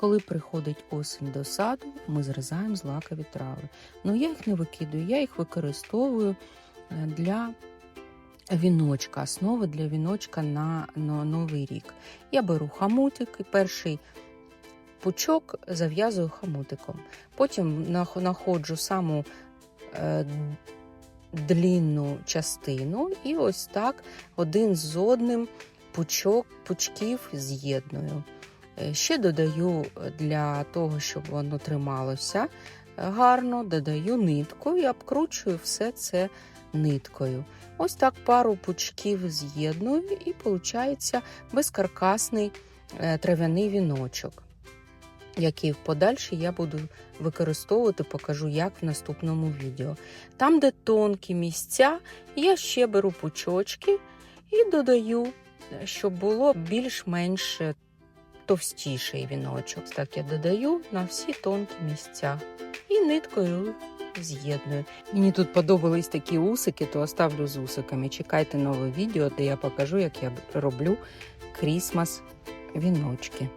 Коли приходить осінь до саду, ми зрізаємо злакові трави. Ну я їх не викидаю, я їх використовую е, для віночка, основи для віночка на, на новий рік. Я беру хамутик і перший пучок зав'язую хамутиком. Потім знаходжу саму е, длінну частину і ось так один з одним пучок, пучків з'єдную. Е, Ще додаю для того, щоб воно трималося е, гарно, додаю нитку і обкручую все це ниткою. Ось так пару пучків з'єдную і виходить безкаркасний е, трав'яний віночок, який в подальші я буду використовувати, покажу як в наступному відео. Там, де тонкі місця, я ще беру пучочки і додаю, е, щоб було більш-менш е, товстіший віночок. Так я додаю на всі тонкі місця і ниткою з'єдную. Мені тут подобались такі усики, то оставлю з усиками. Чекайте нове відео, де я покажу, як я роблю крісмас віночки.